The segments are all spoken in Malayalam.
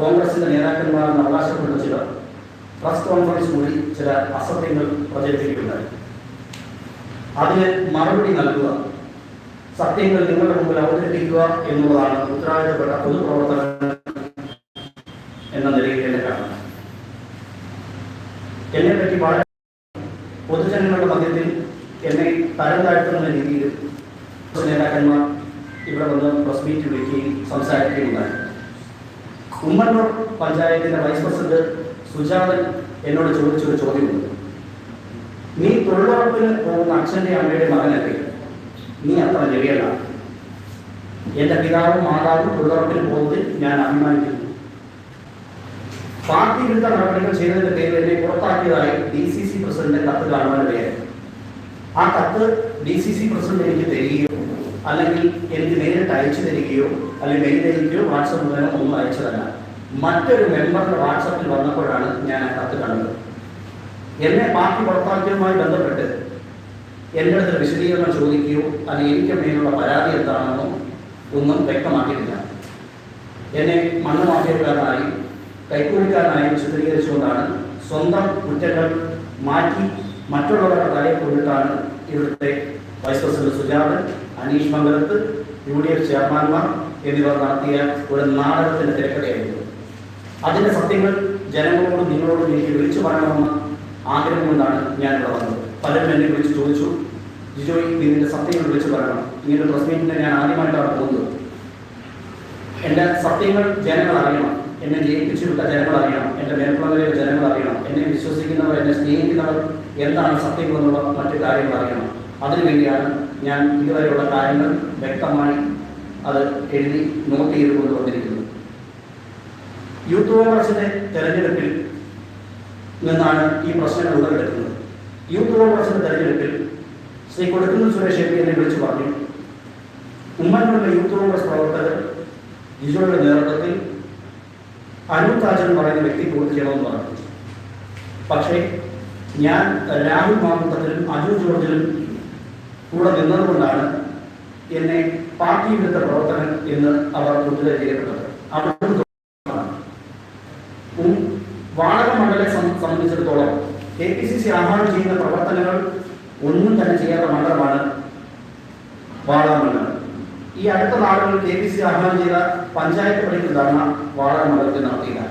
കോൺഗ്രസിന്റെ നേതാക്കന്മാരെന്ന് അവകാശപ്പെടുന്ന ചിലർ പ്രസ് കോൺഫറൻസ് കൂടി ചില അസത്യങ്ങൾ പ്രചരിപ്പിക്കുകയുണ്ടായി അതിന് മറുപടി നൽകുക. സത്യങ്ങൾ നിങ്ങളുടെ മുമ്പിൽ അവതരിപ്പിക്കുക എന്നുള്ളതാണ് ഉത്തരവാദിത്തപ്പെട്ട പൊതുപ്രവർത്തകർ എന്ന നിലയിൽ എന്നെ കാണുന്നത് എന്നെ പറ്റി വളരെ പൊതുജനങ്ങളുടെ മധ്യത്തിൽ എന്നെ തരം താഴ്ത്തുന്ന രീതിയിൽ നേതാക്കന്മാർ ഇവിടെ വന്ന് പ്രസ് മീറ്റ് വിളിക്കുകയും സംസാരിക്കുകയുണ്ടായി ഉമ്മന്നൂർ പഞ്ചായത്തിന്റെ വൈസ് പ്രസിഡന്റ് സുജാതൻ എന്നോട് ചോദിച്ചൊരു ചോദ്യമുണ്ട്. നീ തൊഴിലുറപ്പിന് പോകുന്ന അച്ഛന്റെ അമ്മയുടെ മകനല്ലേ? നീ അത്ര ചെറിയല്ല എന്റെ പിതാവും മാതാവും തൊഴിലുറപ്പിന് പോകുന്നതിൽ ഞാൻ അഭിമാനിക്കുന്നു. പാർട്ടി വിരുദ്ധ നടപടികൾ ചെയ്തതിന്റെ പേരിൽ എന്നെ പുറത്താക്കിയതായി ഡി സി സി പ്രസിഡന്റ് കത്ത് കാണുവാൻ പേര് ആ കത്ത് ഡി സി സി പ്രസിഡന്റ് എനിക്ക് തരികയോ അല്ലെങ്കിൽ എനിക്ക് നേരിട്ട് അയച്ചു തരികയോ അല്ലെങ്കിൽ മെയിലിലേക്കോ വാട്സപ്പ് മുഖേന ഒന്നും അയച്ചതല്ല. മറ്റൊരു മെമ്പറുടെ വാട്സപ്പിൽ വന്നപ്പോഴാണ് ഞാൻ ആ കത്ത് കണ്ടത്. എന്നെ പാർട്ടി പുറത്താക്കിയതുമായി ബന്ധപ്പെട്ട് എന്റെ അടുത്ത് വിശദീകരണം ചോദിക്കുകയോ അല്ലെങ്കിൽ എനിക്ക് മേലുള്ള പരാതി എന്താണെന്നോ ഒന്നും വ്യക്തമാക്കിയിട്ടില്ല. എന്നെ മണ്ണ് മാഫിയക്കാരനായി കൈക്കൂലിക്കാരനായി ചിത്രീകരിച്ചുകൊണ്ടാണ് സ്വന്തം കുറ്റങ്ങൾ മാറ്റി മറ്റുള്ളവരുടെ തലയിൽ കൊണ്ടിട്ടാണ് ഇവിടുത്തെ vice president Sujathan Aneesh Mangalath U D F ചെയർമാൻമാർ എന്നിവർ നടത്തിയ ഒരു നാടകത്തിന്റെ തിരക്കഥയായിരുന്നു. അതിന്റെ സത്യങ്ങൾ ജനങ്ങളോടും നിങ്ങളോടും എനിക്ക് വിളിച്ചു പറയണമെന്ന് ആഗ്രഹം കൊണ്ടാണ് ഞാൻ ഇവിടെ വന്നത്. പലരും എന്നെ വിളിച്ച് ചോദിച്ചു ജിജോയ് ഇതിന്റെ സത്യങ്ങൾ വിളിച്ചു പറയണം. ഇങ്ങനെ പ്രസ് മീറ്റിന് ഞാൻ ആദ്യമായിട്ടാണ് പോകുന്നത്. എന്റെ സത്യങ്ങൾ ജനങ്ങൾ അറിയണം. എന്നെ ജയിപ്പിച്ചു വിട്ട ജനങ്ങൾ അറിയണം. എന്റെ മേൽപ്പുറങ്ങളിലെ ജനങ്ങൾ അറിയണം. എന്നെ വിശ്വസിക്കുന്നവർ എന്നെ സ്നേഹിക്കുന്നവർ എന്താണ് സത്യം എന്നുള്ള മറ്റു കാര്യങ്ങൾ അറിയണം. അതിനുവേണ്ടിയാണ് ഞാൻ ഇതുവരെയുള്ള കാര്യങ്ങൾ വ്യക്തമായി അത് എഴുതി നോട്ട് ചെയ്ത് കൊണ്ടുവന്നിരിക്കുന്നത്. യൂത്ത് കോൺഗ്രസിന്റെ തെരഞ്ഞെടുപ്പിൽ നിന്നാണ് ഈ പ്രശ്നങ്ങൾ ഉടലെടുക്കുന്നത്. യൂത്ത് കോൺഗ്രസിന്റെ തെരഞ്ഞെടുപ്പിൽ ശ്രീ കൊടുക്കുന്ന സുരേഷ് എം പി എന്നെ വിളിച്ചു പറഞ്ഞു. ഉമ്മൻകൊണ്ട യൂത്ത് കോൺഗ്രസ് പ്രവർത്തകർ ജിജോയുടെ നേതൃത്വത്തിൽ അനൂപ് രാജൻ പറയുന്ന വ്യക്തി പൂർത്തി ചെയ്യണമെന്ന് പറഞ്ഞു. പക്ഷേ ഞാൻ രാഹുൽ മാമുത്തത്തിലും അജു ജോർജിലും കൂടെ നിന്നതുകൊണ്ടാണ് എന്നെ പാർട്ടി വിരുദ്ധ പ്രവർത്തകൻ എന്ന് അവർ മുദ്ര ചെയ്യപ്പെട്ടത് അവിടുന്ന് ഉം, വാടക മണ്ഡലത്തെ സം- സംബന്ധിച്ചിടത്തോളം കെ പി സി സി ആഹ്വാനം ചെയ്യുന്ന പ്രവർത്തനങ്ങൾ ഒന്നും തന്നെ ചെയ്യാത്ത മണ്ഡലമാണ് വാടക മണ്ഡലം. ഈ അടുത്ത നാളുകളിൽ കെ പി സി ആഹ്വാനം ചെയ്ത പഞ്ചായത്ത് പണിക്ക് ധർണ വാടക മണ്ഡലത്തിൽ നടത്തിയില്ല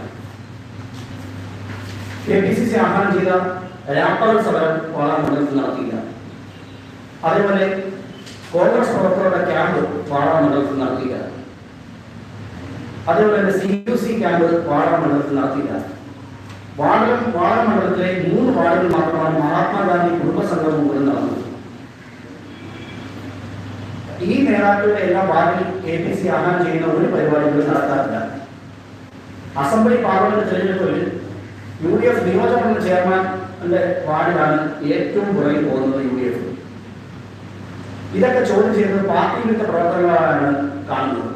കെ പി സി സി ആഹ്വാനം ചെയ്ത രാപ്പകൽ സമരം വാടക മണ്ഡലത്തിൽ നടത്തിയില്ല. അതേപോലെ കോൺഗ്രസ് പ്രവർത്തകരുടെ ക്യാമ്പ് വാടക മണ്ഡലത്തിൽ നടത്തിയില്ല. അതേപോലെ സി യു സി ക്യാമ്പ് വാടക മണ്ഡലത്തിൽ നടത്തിയില്ല. വാർഡം വാടക മണ്ഡലത്തിലെ മൂന്ന് വാർഡുകൾ മാത്രമാണ് മഹാത്മാഗാന്ധി കുടുംബസംഗമം മുഴുവൻ നടന്നത്. ഈ നേതാക്കളുടെ എല്ലാ വാർഡിൽ കെ പി സി ആഹ്വാനം ചെയ്യുന്ന ഒരു പരിപാടികളും നടത്താറില്ല. അസംബ്ലി പാർലമെന്റ് തെരഞ്ഞെടുപ്പിൽ യു ഡി എഫ് നിയോജകമണ്ഡലം ചെയർമാന്റെ വാർഡിലാണ് ഏറ്റവും പുറകിൽ പോകുന്നത് യു ഡി എഫ് ഇതൊക്കെ ചോദ്യം ചെയ്യുന്നത് പാർട്ടി വിരുദ്ധ പ്രവർത്തനങ്ങളാണ് കാണുന്നത്.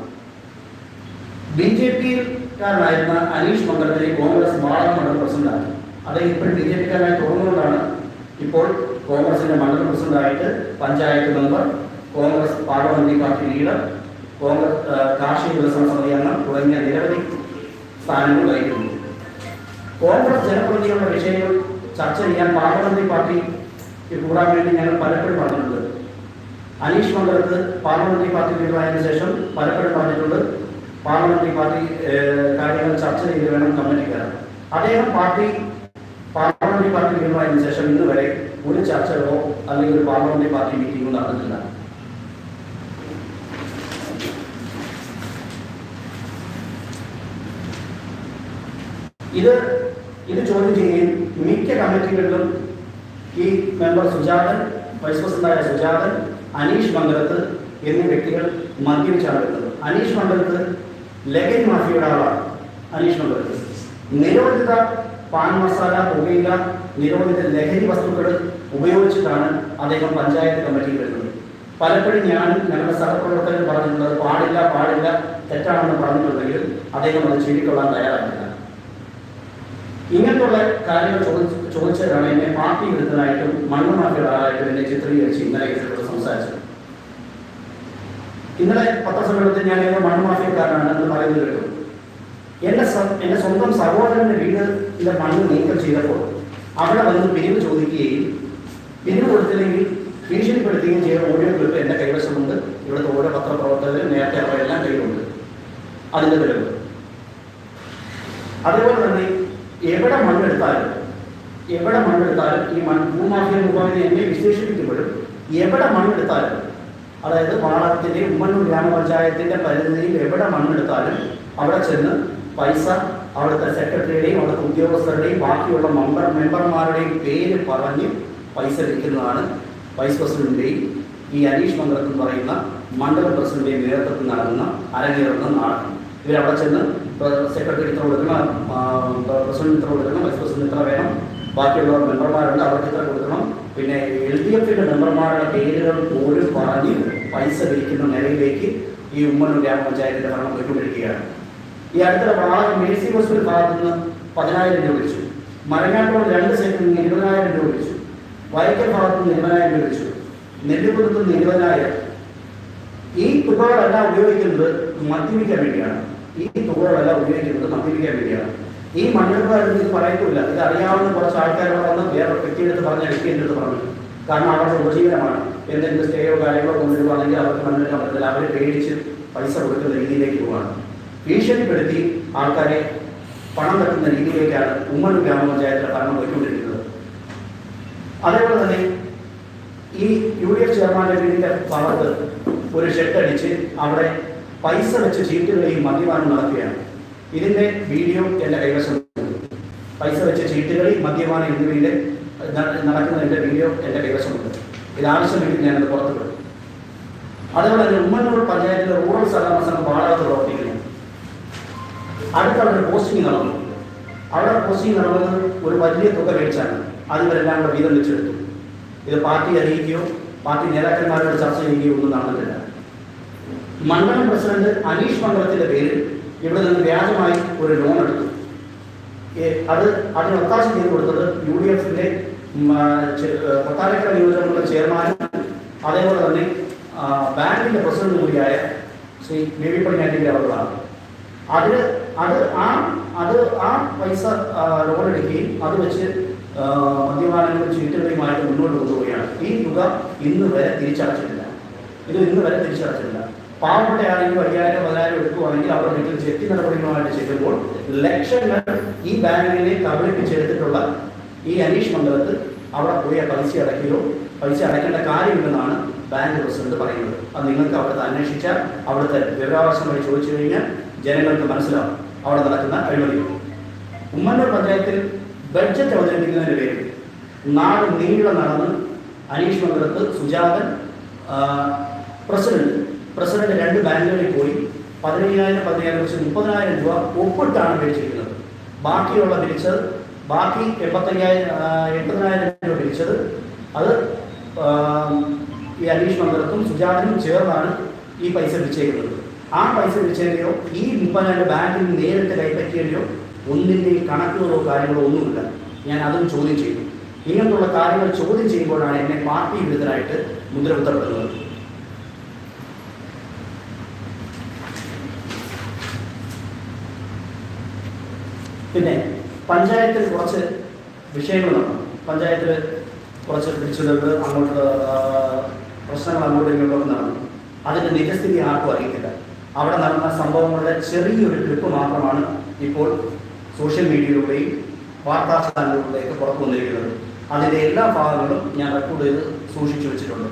ബി ജെ പിക്കാരനായിരുന്ന അനീഷ് മംഗലത്തിനെ കോൺഗ്രസ് മാറാൻ മണ്ഡലം പ്രസിഡന്റാണ്. അദ്ദേഹം ഇപ്പോഴും ബി ജെ പിക്കാരനായി തുടർന്നുകൊണ്ടാണ് ഇപ്പോൾ കോൺഗ്രസിന്റെ മണ്ഡലം പ്രസിഡന്റായിട്ട് panchayat member Congress parliamentary party leader Congress കാർഷിക വികസന സമിതി അംഗം തുടങ്ങിയ നിരവധി സ്ഥാനങ്ങൾ വഹിക്കുന്നു കോൺഗ്രസ് ജനപ്രതിനിധികളുടെ വിഷയങ്ങൾ ചർച്ച ചെയ്യാൻ പാർലമെന്ററി പാർട്ടി കൂടാൻ വേണ്ടി ഞങ്ങൾ പലപ്പോഴും പറഞ്ഞിട്ടുണ്ട്. അനീഷ് മണ്ഡലത്ത് പാർലമെന്ററി പാർട്ടി ലീഡറായതിനു ശേഷം പലപ്പോഴും പറഞ്ഞിട്ടുണ്ട്. പാർലമെന്ററി പാർട്ടി കാര്യങ്ങൾ ചർച്ച ചെയ്ത് വേണം കമ്മിറ്റി കയറാൻ. അദ്ദേഹം പാർട്ടി പാർലമെന്ററി പാർട്ടി ലീഡറായതിനു ശേഷം ഇന്ന് വരെ ഒരു ചർച്ചകളോ അല്ലെങ്കിൽ ഒരു പാർലമെന്ററി പാർട്ടി മീറ്റിംഗോ നടന്നിട്ടില്ല. ഇത് ഇത് ചോദ്യം ചെയ്യുകയും മിക്ക കമ്മിറ്റികളിലും ഈ മെമ്പർ സുജാതൻ വൈസ് പ്രസിഡന്റായ സുജാതൻ അനീഷ് മംഗലത്ത് എന്നീ വ്യക്തികൾ മദ്യപിച്ചാണ് വരുന്നത്. അനീഷ് മണ്ഡലത്ത് ലഹരി മാഫിയയുടെ ആളാണ് അനീഷ് മണ്ഡലത്ത്. നിരോധിത പാൻ മസാല പുകയില നിരോധിത ലഹരി വസ്തുക്കൾ ഉപയോഗിച്ചിട്ടാണ് അദ്ദേഹം പഞ്ചായത്ത് കമ്മിറ്റിയിൽ വരുന്നത്. പലപ്പോഴും ഞാൻ ഞങ്ങളുടെ സഹപ്രവർത്തകർ പറഞ്ഞിട്ടുള്ളത് പാടില്ല പാടില്ല തെറ്റാണെന്ന് പറഞ്ഞിട്ടുണ്ടെങ്കിലും അദ്ദേഹം അത് ചുരുക്കൊള്ളാൻ തയ്യാറായിട്ടില്ല. ഇങ്ങനത്തുള്ള കാര്യങ്ങൾ ചോദിച്ച് ചോദിച്ചവരാണ് എന്നെ പാർട്ടി വിരുദ്ധനായിട്ടും മണ്ണ് മാഫിയകളായിട്ടും എന്നെ ചിത്രീകരിച്ച് ഇന്നലെ ഇതിലൂടെ സംസാരിച്ചത്. ഇന്നലെ പത്രസമ്മേളനത്തിൽ ഞാൻ എന്നെ മണ്ണ് മാഫിയക്കാരനാണ് എന്ന് പറയുന്നത് കേട്ടു. എന്റെ എന്റെ സ്വന്തം സഹോദരന്റെ വീട് മണ്ണ് നീക്കം ചെയ്തപ്പോൾ അവിടെ വന്ന് പിരിവ് ചോദിക്കുകയും പിരിവ് കൊടുത്തില്ലെങ്കിൽ ഭീഷണിപ്പെടുത്തുകയും ചെയ്ത ഓഡിയോ ക്ലിപ്പ് എന്റെ കൈവശമുണ്ട്. ഇവിടുത്തെ ഓരോ പത്രപ്രവർത്തകരും നേരത്തെ അവരെല്ലാം കയ്യിലുണ്ട്. അതിന്റെ തെളിവ് അതേപോലെ തന്നെ എവിടെ മണ്ണെടുത്താലും എവിടെ മണ്ണെടുത്താലും ഈ മൺ ഭൂമാഫിയ മുഖാമിനെ എന്നെ വിശേഷിപ്പിക്കുമ്പോഴും എവിടെ മണ്ണെടുത്താലും അതായത് പാളത്തിന്റെ ഉമ്മന്നൂർ ഗ്രാമപഞ്ചായത്തിന്റെ പരിധിയിൽ എവിടെ മണ്ണെടുത്താലും അവിടെ ചെന്ന് പൈസ അവിടുത്തെ സെക്രട്ടറിയുടെയും അവിടുത്തെ ഉദ്യോഗസ്ഥരുടെയും ബാക്കിയുള്ള മെമ്പർ മെമ്പർമാരുടെയും പേര് പറഞ്ഞ് പൈസ ലഭിക്കുന്നതാണ് വൈസ് പ്രസിഡന്റിന്റെയും ഈ അനീഷ് മംഗലത്ത് എന്ന് പറയുന്ന മണ്ഡലം പ്രസിഡന്റിന്റെയും നേതൃത്വത്തിൽ നടന്ന അരങ്ങേറുന്ന നാടകം. ഇവരവിടെ ചെന്ന് സെക്രട്ടറി ഇത്ര കൊടുക്കണം പ്രസിഡന്റ് ഇത്ര കൊടുക്കണം വൈസ് പ്രസിഡന്റ് ഇത്ര വേണം ബാക്കിയുള്ള മെമ്പർമാരുണ്ട് അവർക്ക് ഇത്ര കൊടുക്കണം. പിന്നെ എൽ ഡി എഫിന്റെ മെമ്പർമാരുടെ പേരുകൾ പോലും പറഞ്ഞ് പൈസ പിരിക്കുന്ന നിലയിലേക്ക് ഈ ഉമ്മന്നൂർ ഗ്രാമപഞ്ചായത്തിന്റെ ഭരണം പോയിക്കൊണ്ടിരിക്കുകയാണ്. ഈ അടുത്ത വളരെ മേഴ്സി ഹോസ്പിറ്റൽ ഭാഗത്ത് നിന്ന് പതിനായിരം രൂപ വെച്ചു. മരങ്ങാട്ടോട് രണ്ട് സെന്റിൽ നിന്ന് ഇരുപതിനായിരം രൂപ വെച്ചു. വൈക്കൽ ഭാഗത്ത് നിന്ന് ഇരുപതിനായിരം രൂപ വെച്ചു. നെല്ലിക്കുളത്ത് നിന്ന് ഇരുപതിനായിരം. ഈ തുകകളെല്ലാം ഉപയോഗിക്കുന്നത് മദ്യപിക്കാൻ വേണ്ടിയാണ്. ഈ തുകകളെല്ലാം ഉപയോഗിക്കുന്നത് മദ്യപിക്കാൻ വേണ്ടിയാണ്. ഈ മണ്ണെടുപ്പായിരുന്നു ഇത് പറയത്തില്ല ഇത് അറിയാവുന്ന കുറച്ച് ആൾക്കാരോട് വന്ന് വേറെ വ്യക്തിയെടുത്ത് പറഞ്ഞ എടുക്കേണ്ടത് പറഞ്ഞു കാരണം അവരുടെ ഉപജീവനമാണ്. എന്തെങ്കിലും സ്റ്റേയോ കാര്യങ്ങളോ കൊണ്ടുവരുവാണെങ്കിൽ അവർക്ക് മണ്ണെടുക്കാൻ പറ്റത്തില്ല. അവരെ പേടിച്ച് പൈസ കൊടുക്കുന്ന രീതിയിലേക്ക് പോവാണ്. ഭീഷണിപ്പെടുത്തി ആൾക്കാരെ പണം തട്ടുന്ന രീതിയിലേക്കാണ് ഉമ്മൻ ഗ്രാമപഞ്ചായത്തിലെ ഭരണം പോയിക്കൊണ്ടിരിക്കുന്നത്. അതേപോലെ തന്നെ ഈ യു ഡി എഫ് ചെയർമാന്റെ വീടിന്റെ ഭാഗത്ത് ഒരു ഷെഡ് അടിച്ച് അവിടെ പൈസ വെച്ച് ചീട്ടുകളെയും മദ്യപാനം നടക്കുകയാണ് ഇതിന്റെ വീഡിയോ എന്റെ കൈവശമുണ്ട് പൈസ വെച്ച ചീട്ടുകളി മദ്യപാനം എന്നിവയിലെ നടക്കുന്നതിന്റെ വീഡിയോ എന്റെ കൈവശമുണ്ട് ഇത് ആവശ്യമെങ്കിൽ ഞാനത് പുറത്തുവിടും അതേപോലെ തന്നെ ഉമ്മന്നൂർ പഞ്ചായത്തിലെ റൂറൽ സഹകരണ സംഘം പാടാത്ത പ്രവർത്തിക്കുന്നു. അടുത്ത അവിടെ ഒരു പോസ്റ്റിംഗ് നടന്നു. അവിടെ പോസ്റ്റിംഗ് നടന്നത് ഒരു വലിയ തുക മേടിച്ചാണ്. അതിവരെല്ലാം കൂടെ വീതം വെച്ചെടുത്തു. ഇത് പാർട്ടി അറിയിക്കുകയോ പാർട്ടി നേതാക്കന്മാരോട് ചർച്ച ചെയ്യുകയോ ഒന്നും നടന്നിട്ടില്ല. മണ്ഡലം പ്രസിഡന്റ് അനീഷ് മണ്ഡലത്തിന്റെ പേരിൽ ഇവിടെ നിന്ന് വ്യാജമായി ഒരു ലോൺ എടുത്തു. അത് അതിന് ഒത്താശ ചെയ്ത് കൊടുത്തത് യു ഡി എഫിന്റെ കൊട്ടാരക്കര നിയോജകമണ്ഡലം ചെയർമാനും അതേപോലെ തന്നെ ബാങ്കിന്റെ പ്രസിഡന്റ് കൂടിയായ ശ്രീ ബേബി പടിഞ്ഞാറ്റിന്റെ അവர்களാണ് അതിന് അത് ആ അത് ആ പൈസ ലോൺ എടുക്കുകയും അത് വെച്ച് മദ്യപാനങ്ങളും ചീട്ടുകളുമായിട്ട് മുന്നോട്ട് കൊണ്ടുപോവുകയാണ്. ഈ തുക ഇന്ന് വരെ തിരിച്ചടച്ചിട്ടില്ല. ഇത് ഇന്ന് വരെ തിരിച്ചടച്ചിട്ടില്ല. പാവപ്പെട്ട ആരെങ്കിലും അയ്യായിരം പതിനായിരം എടുക്കുവാണെങ്കിൽ അവർ വീട്ടിൽ ചെത്തി നടപടികളുമായിട്ട് ചെല്ലുമ്പോൾ ലക്ഷങ്ങൾ ഈ ബാങ്കിനെ കബളിപ്പിച്ചെടുത്തിട്ടുള്ള ഈ അനീഷ് മണ്ഡലത്ത് അവിടെ പോയി പൈസ അടയ്ക്കുകയോ പൈസ അടയ്ക്കേണ്ട കാര്യമില്ലെന്നാണ് ബാങ്ക് പ്രസിഡന്റ് പറയുന്നത്. അത് നിങ്ങൾക്ക് അവിടുത്തെ അന്വേഷിച്ചാൽ അവിടുത്തെ വിവരാവകാശമായി ചോദിച്ചു കഴിഞ്ഞാൽ ജനങ്ങൾക്ക് മനസ്സിലാവും അവിടെ നടക്കുന്ന അഴിമതി. ഉമ്മന്നൂർ പഞ്ചായത്തിൽ ബഡ്ജറ്റ് അവതരിപ്പിക്കുന്നതിന്റെ പേരിൽ നാട് നീളം നടന്ന് അനീഷ് മണ്ഡലത്ത് സുജാതൻ പ്രസിഡന്റ് പ്രസിഡന്റ് രണ്ട് ബാങ്കുകളിൽ പോയി പതിനയ്യായിരം പതിനയ്യായിരം വെച്ച് മുപ്പതിനായിരം രൂപ ഒപ്പിട്ടാണ് മേടിച്ചിരിക്കുന്നത്. ബാക്കിയുള്ള പിരിച്ചത് ബാക്കി എൺപത്തയ്യായിരം എൺപതിനായിരം രൂപ പിരിച്ചത് അത് ഈ അനീഷ് മന്ദിരത്തും സുജാതനും ചേർന്നാണ് ഈ പൈസ പിരിച്ചേക്കുന്നത്. ആ പൈസ പിരിച്ചതിന്റെയോ ഈ മുപ്പതിനായിരം ബാങ്കിൽ നേരിട്ട് കൈപ്പറ്റിയതിന്റെയോ ഒന്നിന്റെയും കണക്കുകളോ കാര്യങ്ങളോ ഒന്നുമില്ല. ഞാൻ അതും ചോദ്യം ചെയ്തു. ഇങ്ങനത്തുള്ള കാര്യങ്ങൾ ചോദ്യം ചെയ്യുമ്പോഴാണ് എന്നെ പാർട്ടി വിരുദ്ധനായിട്ട് മുദ്ര പിന്നെ പഞ്ചായത്തിൽ കുറച്ച് വിഷയങ്ങൾ നടന്നു. പഞ്ചായത്തിൽ കുറച്ച് പിടിച്ചുള്ളത് അങ്ങോട്ട് പ്രശ്നങ്ങൾ അങ്ങോട്ടും ഇങ്ങോട്ടും നടന്നു. അതിന്റെ നിജസ്ഥിതി ആർക്കും അറിയത്തില്ല. അവിടെ നടന്ന സംഭവങ്ങളുടെ ചെറിയൊരു ക്ലിപ്പ് മാത്രമാണ് ഇപ്പോൾ സോഷ്യൽ മീഡിയയിലൂടെയും വാർത്താ ചാനലുകളിലേക്ക് പുറത്തു വന്നിരിക്കുന്നത് അതിന്റെ എല്ലാ ഭാഗങ്ങളും ഞാൻ റെക്കോർഡ് ചെയ്ത് സൂക്ഷിച്ചു വെച്ചിട്ടുണ്ട്.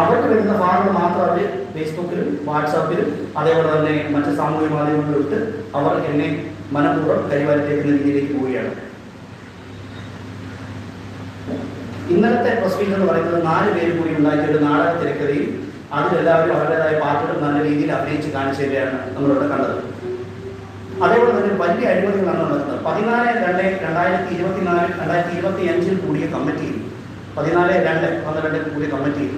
അവർക്ക് വരുന്ന ഭാഗങ്ങൾ മാത്രം അവർ ഫേസ്ബുക്കിലും വാട്സാപ്പിലും അതേപോലെ തന്നെ മറ്റ് സാമൂഹ്യ മാധ്യമങ്ങളിലും ഇട്ട് അവർ എന്നെ മനഃപൂർവം കരിവാരിത്തേക്കുന്ന രീതിയിലേക്ക് പോവുകയാണ്. ഇന്നലത്തെ പ്രസ് എന്ന് പറയുന്നത് നാല് പേര് കൂടി ഉണ്ടാക്കിയ ഒരു നാടക തിരക്കഥയും അതിലെല്ലാവരും അവരുടേതായ പാട്ടുകൾ നല്ല രീതിയിൽ അഭിനയിച്ച് കാണിച്ചതിനെയാണ് നമ്മളിവിടെ കണ്ടത്. അതേപോലെ തന്നെ വലിയ അഴിമതികളാണ് നടക്കുന്നത് പതിനാല് രണ്ട് രണ്ടായിരത്തി ഇരുപത്തിനാല് രണ്ടായിരത്തി ഇരുപത്തി അഞ്ചിൽ കൂടിയ കമ്മിറ്റിയിൽ പതിനാല് രണ്ട് പന്ത്രണ്ടിൽ കൂടിയ കമ്മിറ്റിയിൽ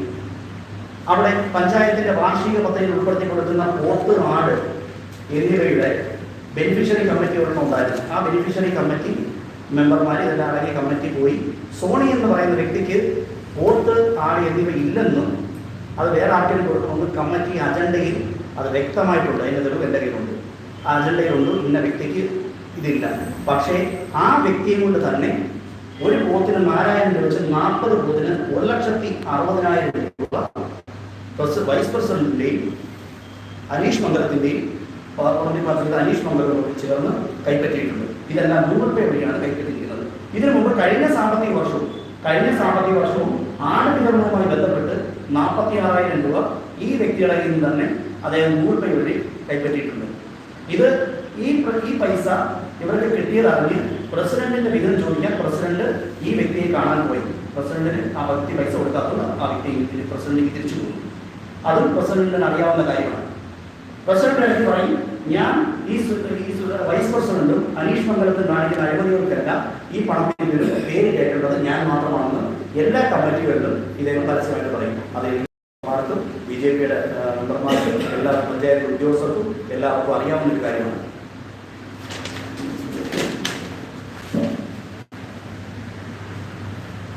അവിടെ പഞ്ചായത്തിന്റെ വാർഷിക പദ്ധതിയിൽ ഉൾപ്പെടുത്തി കൊടുക്കുന്ന പോത്ത് ആട് എന്നിവയുടെ ബെനിഫിഷ്യറി കമ്മിറ്റി ഒരെണ്ണം ഉണ്ടായിരുന്നു. ആ ബെനിഫിഷ്യറി കമ്മിറ്റി മെമ്പർമാർ ഇതെല്ലാം അടങ്ങിയ കമ്മിറ്റി പോയി. സോണി എന്ന് പറയുന്ന വ്യക്തിക്ക് പോത്ത് ആട് എന്നിവ ഇല്ലെന്നും അത് വേറെ ആർക്കും കൊടുക്കണമെന്ന് കമ്മിറ്റി അജണ്ടയിൽ അത് വ്യക്തമായിട്ടുണ്ട്. അതിന്റെ തെളിവ് എന്റെ കയ്യിലുണ്ട്. ആ അജണ്ടയിലുണ്ട് ഇന്ന വ്യക്തിക്ക് ഇതില്ല. പക്ഷേ ആ വ്യക്തിയെ കൊണ്ട് തന്നെ ഒരു പോത്തിന് നാലായിരം രൂപ വെച്ച് നാൽപ്പത് പോത്തിന് ഒരു ലക്ഷത്തി അറുപതിനായിരം രൂപ വൈസ് പ്രസിഡന്റിന്റെയും അനീഷ് മംഗലത്തിന്റെയും പാർലമെന്റ് മന്ത്രിയുടെ അനീഷ് മംഗലത്തോട് ചേർന്ന് കൈപ്പറ്റിയിട്ടുണ്ട്. ഇതെല്ലാം ഗൂഗിൾ പേ വഴിയാണ് കൈപ്പറ്റിയിരിക്കുന്നത്. ഇതിനു മുമ്പ് കഴിഞ്ഞ സാമ്പത്തിക വർഷവും കഴിഞ്ഞ സാമ്പത്തിക വർഷവും ആണ് വിതരണവുമായി ബന്ധപ്പെട്ട് നാൽപ്പത്തി ആറായിരം രൂപ ഈ വ്യക്തികളിൽ നിന്ന് തന്നെ അദ്ദേഹം ഗൂഗിൾ പേ വഴി കൈപ്പറ്റിയിട്ടുണ്ട്. ഇത് ഈ ഈ പൈസ ഇവർക്ക് കിട്ടിയതറിഞ്ഞ് പ്രസിഡന്റിന്റെ വിഹിതം ചോദിക്കാൻ പ്രസിഡന്റ് ഈ വ്യക്തിയെ കാണാൻ പോയി. പ്രസിഡന്റിന് ആ വ്യക്തി പൈസ കൊടുക്കാത്തത് ആ വ്യക്തി പ്രസിഡന്റിന് തിരിച്ചു കൊടുത്തു അതും പ്രസിഡന്റിന് അറിയാവുന്ന കാര്യമാണ്. പ്രസിഡന്റ് എനിക്ക് പറയും ഞാൻ ഈ വൈസ് പ്രസിഡന്റും അനീഷ് മംഗലത്തും കാണിക്കുന്ന അഴിമതികൾക്കെല്ലാം ഈ പണത്തിന് പേര് കേട്ടേണ്ടത് ഞാൻ മാത്രമാണെന്ന് എല്ലാ കമ്മിറ്റികളിലും ഇദ്ദേഹം പരസ്യമായിട്ട് പറയും. അത് മാർക്കും ബി ജെ പിയുടെ മെമ്പർമാർക്കും എല്ലാ പഞ്ചായത്ത് ഉദ്യോഗസ്ഥർക്കും എല്ലാവർക്കും അറിയാവുന്ന ഒരു കാര്യമാണ്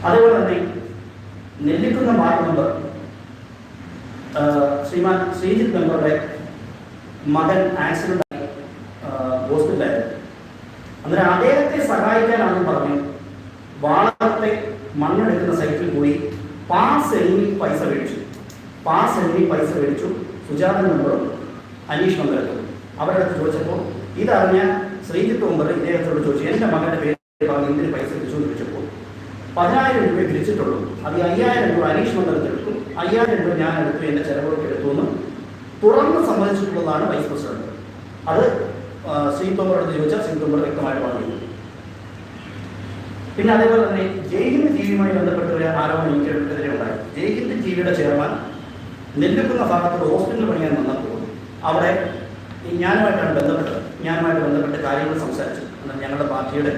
അതേപോലെ തന്നെ നെല്ലിക്കുന്ന വാർഡ് മെമ്പർ ആ, ശ്രീമാൻ ശ്രീജിത് മെമ്പറുടെ മകൻ ആക്സിഡന്റ് ആയി ഹോസ്പിറ്റലായിരുന്നു അന്നേരം അദ്ദേഹത്തെ സഹായിക്കാനാണെന്ന് പറഞ്ഞു വാളത്തെ മണ്ണെടുക്കുന്ന സൈറ്റിൽ പോയി പാസ് എണ്ണി പൈസ മേടിച്ചു. പാസ് എണ്ണി പൈസ മേടിച്ചു. സുജാതൻ മെമ്പറും അന്വേഷണം മംഗലത്തും അവരുടെ അടുത്ത് ചോദിച്ചപ്പോൾ ഇതറിഞ്ഞ ശ്രീജിത്ത് മെമ്പർ ഇദ്ദേഹത്തോട് ചോദിച്ചു എന്റെ മകന്റെ പേര് എന്തിന് പൈസ എന്ന് ചോദിച്ചപ്പോൾ പതിനായിരം രൂപ തിരിച്ചിട്ടുള്ളൂ. അത് ഈ അയ്യായിരം രൂപ അനീഷ് മംഗലത്ത് എടുത്തു അയ്യായിരം രൂപ ഞാൻ എടുത്തു എന്റെ ചെലവുകൾക്ക് എടുത്തു എന്ന് തുറന്ന് സമ്മതിച്ചിട്ടുള്ളതാണ് വൈസ് പ്രസിഡന്റ്. അത് ശ്രീ തോമറോട് ചോദിച്ചാൽ ശ്രീ തോമർ വ്യക്തമായിട്ട് പറഞ്ഞു. പിന്നെ അതേപോലെ തന്നെ ജയ്ഹിന്ദ് ജീവിയുമായി ബന്ധപ്പെട്ട ഒരു ആരോപണം എനിക്കെതിരെ ഉണ്ടായി. ജയ്ഹിന്ദ് ജീവിയുടെ ചെയർമാൻ നെല്ലിക്കുന്ന ഭാഗത്ത് ഹോസ്പിറ്റൽ പണിയാൻ വന്നപ്പോൾ അവിടെ ഞാനുമായിട്ടാണ് ബന്ധപ്പെട്ടത്. ഞാനുമായിട്ട് ബന്ധപ്പെട്ട് കാര്യങ്ങൾ സംസാരിച്ചു. എന്നാൽ ഞങ്ങളുടെ പാർട്ടിയുടെ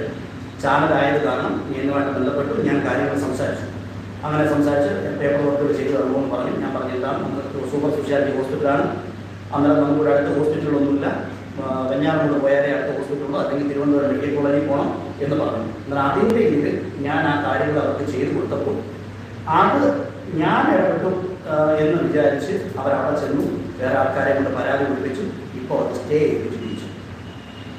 ചാനലായത് കാരണം എന്നുമായിട്ട് ബന്ധപ്പെട്ടു ഞാൻ കാര്യങ്ങൾ സംസാരിച്ചു. അങ്ങനെ സംസാരിച്ച് പേപ്പർ വർക്കുകൾ ചെയ്തു തരുമെന്ന് പറഞ്ഞു. ഞാൻ പറഞ്ഞിട്ടാണ് നമുക്ക് സൂപ്പർ സ്പെഷ്യാലിറ്റി ഹോസ്പിറ്റലാണ് അന്നേരം നമുക്കിവിടെ അടുത്ത ഹോസ്പിറ്റലൊന്നുമില്ല വെഞ്ഞാറമൂട് പോയാലേ അടുത്ത ഹോസ്പിറ്റലുള്ളൂ അല്ലെങ്കിൽ തിരുവനന്തപുരം മെഡിക്കൽ കോളേജിൽ പോകണം എന്ന് പറഞ്ഞു. എന്നാൽ അതിന്റെ ഇതിൽ ഞാൻ ആ കാര്യങ്ങൾ അവർക്ക് ചെയ്തു കൊടുത്തപ്പോൾ അത് ഞാൻ ഇടപെട്ടു എന്ന് വിചാരിച്ച് അവരവിടെ ചെന്നു വേറെ ആൾക്കാരെ കൊണ്ട് പരാതി കൊടുപ്പിച്ചു. ഇപ്പോൾ സ്റ്റേ ഏൽപ്പിച്ചു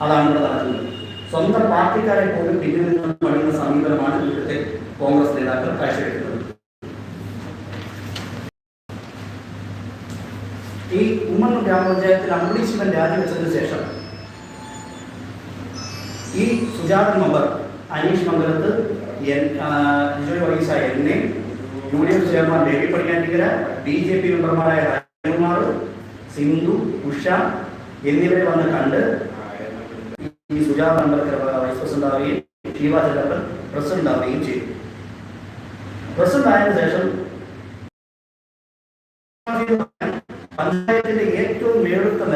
അതാണ് ഇവിടെ നടക്കുന്നത്. സ്വന്തം പാർട്ടിക്കാരെ പോലും പിന്നിൽ പണിയുന്ന സമീപനമാണ് ഇവിടുത്തെ കോൺഗ്രസ് നേതാക്കൾ കാഴ്ചവെക്കുന്നത്. ഈ ഉമ്മൻ ഗ്രാമപഞ്ചായത്തിൽ അമ്പടി ശിവൻ രാജിവെച്ചതിന് ശേഷം ഈ സുജാത മെമ്പർ അനീഷ് മംഗലത്ത് എന്നെ U D F chairman Baby പണിയാറ്റിക്കര B J P മെമ്പർമാരായ രാജകുമാർ സിന്ധു ഉഷ എന്നിവരെ വന്ന് കണ്ട് ഈ സുജാത മെമ്പർക്ക് വൈസ് പ്രസിഡന്റ് ആവുകയും ഷീബ ചെല്ലപ്പൻ പ്രസിഡന്റ് ആവുകയും ചെയ്തു. പ്രസിഡന്റ് ആയതിനു ശേഷം പഞ്ചായത്തിന്റെ ഏറ്റവും മേടുത്ത